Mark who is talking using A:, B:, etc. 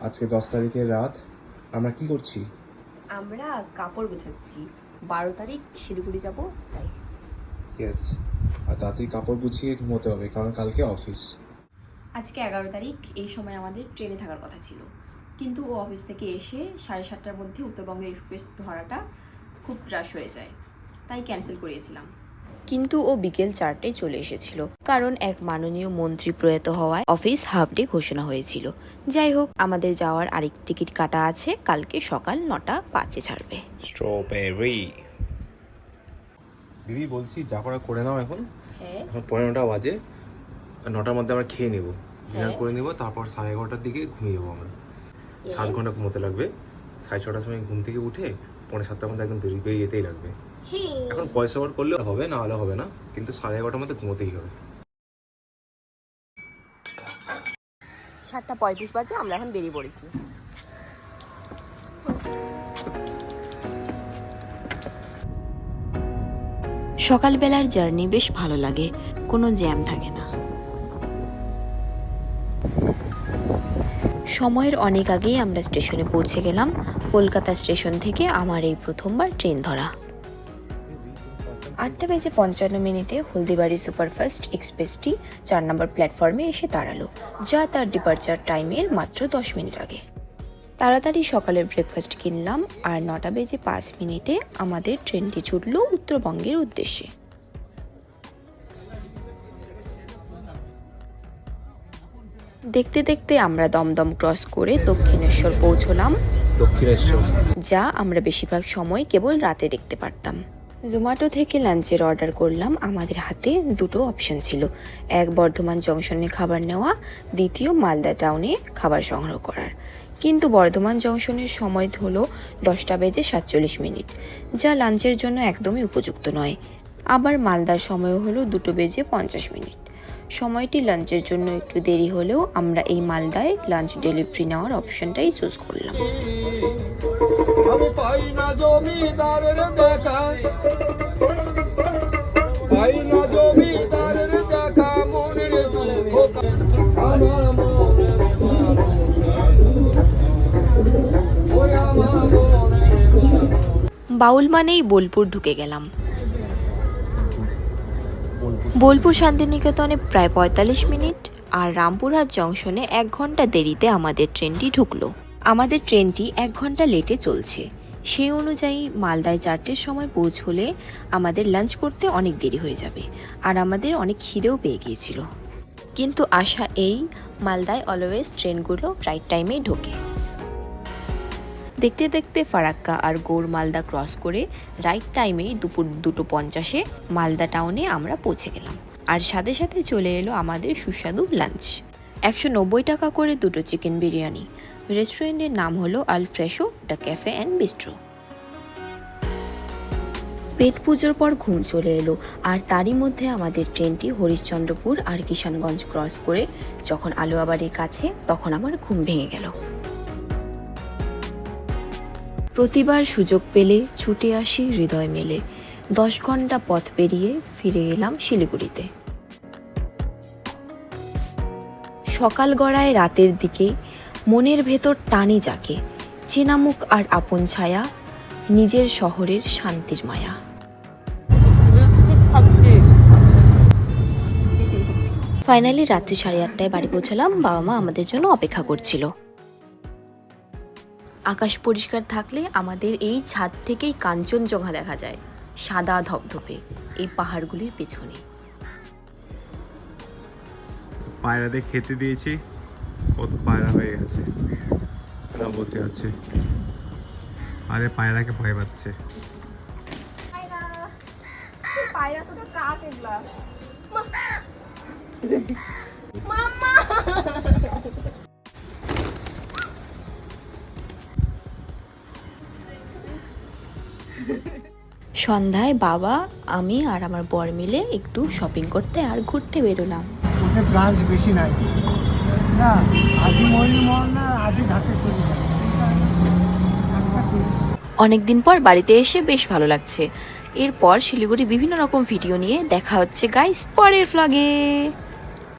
A: আজকে দশ তারিখের রাত। আমরা কি করছি?
B: আমরা কাপড় গোছাচ্ছি। বারো তারিখ শিলিগুড়ি যাব তাই।
A: ইয়েস আর তাড়াতাড়ি কাপড় গুছিয়ে ঘুমোতে হবে কারণ কালকে অফিস।
B: আজকে এগারো তারিখ এই সময় আমাদের ট্রেনে থাকার কথা ছিল। কিন্তু ও অফিস থেকে এসে সাড়ে সাতটার মধ্যে উত্তরবঙ্গ এক্সপ্রেস ধরাটা খুব রাশ হয়ে যায়। তাই ক্যান্সেল করিয়েছিলাম। কিন্তু ও বিকেল চারটায় চলে এসেছিল কারণ এক মাননীয় মন্ত্রী প্রয়াত হওয়ায় অফিস হাফ ডে ঘোষণা হয়েছিল। যাই হোক আমাদের যাওয়ার আরেক টিকিট কাটা আছে কালকে সকাল নটা পাঁচে ছাড়বে।
A: স্ট্রবেরি। দিদি বলছি যা করা করে নাও এখন।
B: হ্যাঁ।
A: এখন পনেরোটা বাজে আর নটার মধ্যে আমরা খেয়ে নেব। ডিনার
B: হ্যাঁ।
A: করে নেব তারপর সাড়ে এগারোটার দিকে ঘুমিয়ে যাব আমরা। সাত ঘণ্টা ঘুমোতে লাগবে। সাড়ে ছটার সময় ঘুম থেকে উঠে পনেরো সাতটার মধ্যে একদম বেরিয়ে বেরিয়ে যেতেই লাগবে। এখন পয়সা ওভার করলে হবে না হলে হবে না কিন্তু সাড়ে এগারোটার মধ্যে ঘুমোতেই হবে।
B: সাতটা পঁয়ত্রিশ বাজে আমরা এখন বেরিয়ে পড়েছি। সকালবেলার জার্নি বেশ ভালো লাগে কোনো জ্যাম থাকে না। সময়ের অনেক আগেই আমরা স্টেশনে পৌঁছে গেলাম কলকাতা স্টেশন থেকে আমার এই প্রথমবার ট্রেন ধরা। আটটা বেজে পঞ্চান্ন মিনিটে হলদিবাড়ি সুপারফাস্ট এক্সপ্রেসটি চার নম্বর প্ল্যাটফর্মে এসে দাঁড়াল যা তার ডিপার্চার টাইমের মাত্র দশ মিনিট আগে। তাড়াতাড়ি সকালের ব্রেকফাস্ট কিনলাম আর নটা বেজে পাঁচ মিনিটে আমাদের ট্রেনটি ছুটল উত্তরবঙ্গের উদ্দেশ্যে। দেখতে দেখতে আমরা দমদম ক্রস করে দক্ষিণেশ্বর পৌঁছলাম
A: দক্ষিণেশ্বর।
B: যা আমরা বেশিরভাগ সময় কেবল রাতে দেখতে পারতাম। জোম্যাটো থেকে লাঞ্চের অর্ডার করলাম। আমাদের হাতে দুটো অপশন ছিল। এক বর্ধমান জংশনে খাবার নেওয়া, দ্বিতীয় মালদা টাউনে খাবার সংগ্রহ করার। কিন্তু বর্ধমান জংশনের সময় হলো দশটা বেজে সাতচল্লিশ মিনিট, যা লাঞ্চের জন্য একদমই উপযুক্ত নয়। আবার মালদার সময় হলো দুটো বেজে পঞ্চাশ মিনিট। সময়টি লাঞ্চের জন্য একটু দেরি হলেও আমরা এই মালদায় লাঞ্চ ডেলিভারি নেওয়ার অপশনটাই চুজ করলাম। বাউল মানেই বোলপুর ঢুকে গেলাম।
A: বোলপুর
B: শান্তিনিকেতনে প্রায় পঁয়তাল্লিশ মিনিট আর রামপুরহাট জংশনে এক ঘণ্টা দেরিতে আমাদের ট্রেনটি ঢুকলো। আমাদের ট্রেনটি এক ঘণ্টা লেটে চলছে। সেই অনুযায়ী মালদায় চারটের সময় পৌঁছলে আমাদের লাঞ্চ করতে অনেক দেরি হয়ে যাবে আর আমাদের অনেক খিদেও পেয়ে গিয়েছিল। কিন্তু আশা এই, মালদায় অলওয়েজ ট্রেনগুলো রাইট টাইমেই ঢোকে। দেখতে দেখতে ফারাক্কা আর গৌর মালদা ক্রস করে রাইট টাইমে দুপুর দুটো পঞ্চাশে মালদা টাউনে আমরা পৌঁছে গেলাম। আর সাথে সাথে চলে এলো আমাদের সুস্বাদু লাঞ্চ একশো নব্বই টাকা করে দুটো চিকেন বিরিয়ানি। রেস্টুরেন্টের নাম হলো Al Fresco the cafe and bistro পেট পুজোর পর ঘুম চলে এলো, আর তারই মধ্যে আমাদের ট্রেনটি হরিশ্চন্দ্রপুর আর কিষানগঞ্জ ক্রস করে যখন আলুয়াবাড়ির কাছে, তখন আমার ঘুম ভেঙে গেল। প্রতিবার সুযোগ পেলে ছুটে আসি হৃদয় মেলে। দশ ঘণ্টা পথ পেরিয়ে ফিরে এলাম শিলিগুড়িতে। সকাল গড়ায় রাতের দিকে মনের ভেতর টানি যাকে, চেনামুখ আর আপন ছায়া, নিজের শহরের শান্তির মায়া। ফাইনালি রাত্রি সাড়ে আটটায় বাড়ি পৌঁছালাম, বাবা মা আমাদের জন্য অপেক্ষা করছিল। আকাশ পরিষ্কার থাকলে আমাদের এই ছাদ থেকেই কাঞ্চনজঙ্ঘা দেখা যায় সাদা ধপধপে এই পাহাড়গুলির পেছনে।
A: পায়রাদের খেতে দিয়েছি কত পায়রা হয়ে গেছে। না বসে আছে আরে পায়রাকে ভয় পাচ্ছে।
C: পায়রা তো কাক এগুলা।
B: সন্ধ্যায় বাবা আমি আর আমার বর মিলে একটু শপিং করতে আর ঘুরতে বেরোলাম।
D: ওখানে ব্রাঞ্চ বেশি নাই। না আদি ময়ূর মহল না আদি ঢাকে চলে যায়
B: অনেকদিন পর বাড়িতে এসে বেশ ভালো লাগছে। এরপর শিলিগুড়ি বিভিন্ন রকম ভিডিও নিয়ে দেখা হচ্ছে। গাইস পরের ফ্লগে